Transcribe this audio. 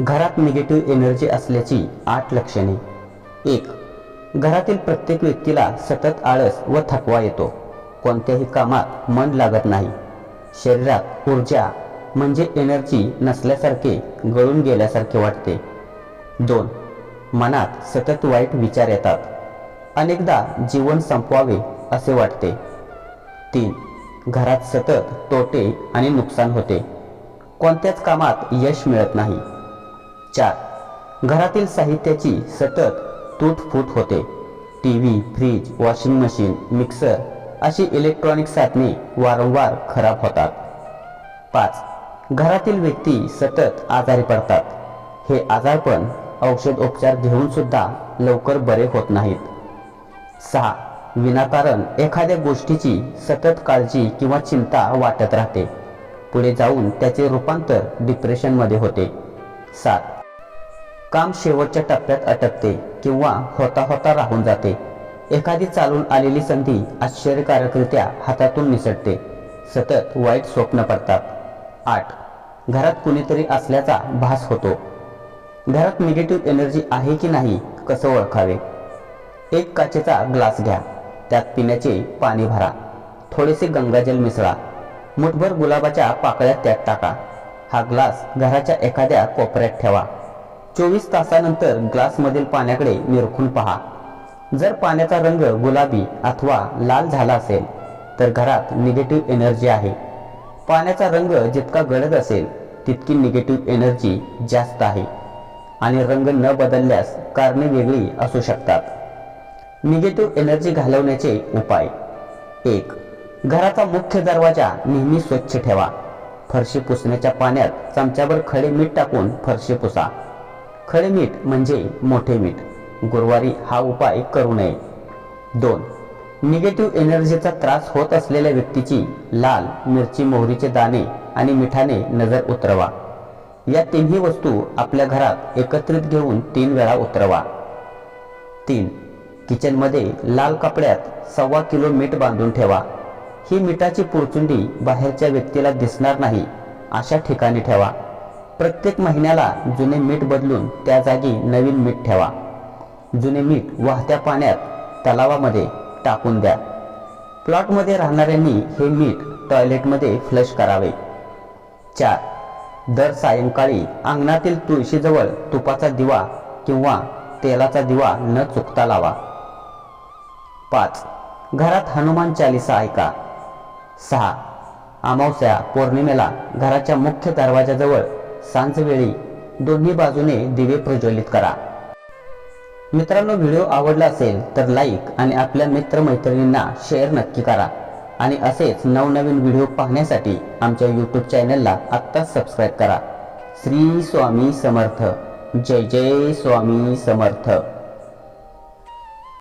घरात negative energy असल्याची आठ लक्षणे. एक घरातील प्रत्येक व्यक्तीला सतत आळस व थकवा येतो. कोणत्याही कामात मन लागत नाही. शरीरात ऊर्जा म्हणजे एनर्जी नसल्यासारखे गळून गेल्यासारखे वाटते. दोन मनात सतत वाईट विचार येतात. अनेकदा जीवन संपवावे असे वाटते. तीन घरात सतत तोटे आणि नुकसान होते. कोणत्याच कामात यश मिळत नाही. चार घरातील साहित्याची सतत तुटफूट होते. T V fridge washing machine mixer अशी इलेक्ट्रॉनिक साधने वारंवार खराब होतात. पाच घरातील व्यक्ती सतत आजारी पडतात. हे आजारपण औषध उपचार घेऊन सुद्धा लवकर बरे होत नाहीत. सहा विनाकारण एखाद्या गोष्टीची सतत काळजी किंवा चिंता वाटत राहते. पुढे जाऊन त्याचे रूपांतर डिप्रेशनमध्ये होते. सात काम शेवटच्या टप्प्यात अटकते किंवा होता होता राहून जाते. एखादी चालून आलेली संधी आश्चर्यकारकरित्या हातातून निसटते. सतत वाईट स्वप्न पडतात. आठ. घरात कुणीतरी असल्याचा भास होतो. घरात निगेटिव्ह एनर्जी आहे की नाही कसं ओळखावे? एक काचेचा ग्लास घ्या. त्यात पिण्याचे पाणी भरा. थोडेसे गंगाजल मिसळा. मुठभर गुलाबाच्या पाकळ्यात त्यात टाका. हा ग्लास घराच्या एखाद्या कोपऱ्यात ठेवा. चोवीस तासानंतर ग्लासमधील पाण्याकडे निरखून पहा. जर पाण्याचा रंग गुलाबी अथवा लाल झाला असेल तर घरात निगेटिव्ह एनर्जी आहे. पाण्याचा रंग जितका गडद असेल तितकी निगेटिव्ह एनर्जी जास्त आहे. आणि रंग न बदलल्यास कारणे वेगळी असू शकतात. निगेटिव्ह एनर्जी घालवण्याचे उपाय. एक घराचा मुख्य दरवाजा नेहमी स्वच्छ ठेवा. फरशी पुसण्याच्या पाण्यात चमच्यावर खडे मीठ टाकून फरशी पुसा. खडे मीठ म्हणजे मोठे मीठ. गुरुवारी हा उपाय करू नये. दोन निगेटिव्ह एनर्जीचा त्रास होत असलेल्या व्यक्तीची लाल मिरची मोहरीचे दाणे आणि मिठाने नजर उतरवा. या तिन्ही वस्तू आपल्या घरात एकत्रित घेऊन तीन वेळा उतरवा. तीन किचनमध्ये लाल कपड्यात सव्वा किलो मीठ बांधून ठेवा. ही मिठाची पुरचुंडी बाहेरच्या व्यक्तीला दिसणार नाही अशा ठिकाणी ठेवा. प्रत्येक महिन्याला जुने मीठ बदलून त्या जागी नवीन मीठ ठेवा. जुने मीठ वाहत्या पाण्यात तलावामध्ये टाकून द्या. प्लॉटमध्ये राहणाऱ्यांनी हे मीठ टॉयलेटमध्ये फ्लश करावे. चार. दर सायंकाळी अंगणातील तुळशीजवळ तुपाचा दिवा किंवा तेलाचा दिवा न चुकता लावा. पाच. घरात हनुमान चालिसा ऐका. सहा. अमावस्या पौर्णिमेला घराच्या मुख्य दरवाजाजवळ सांजवेळी दोन्ही बाजूने दिवे प्रज्वलित करा. मित्रांनो व्हिडिओ आवडला असेल तर लाईक आणि आपल्या मित्रमैत्रिणींना शेअर नक्की करा. आणि असेच नवनवीन व्हिडिओ पाहण्यासाठी आमच्या यूट्यूब चॅनलला आत्ताच सबस्क्राईब करा. श्री स्वामी समर्थ. जय जय स्वामी समर्थ.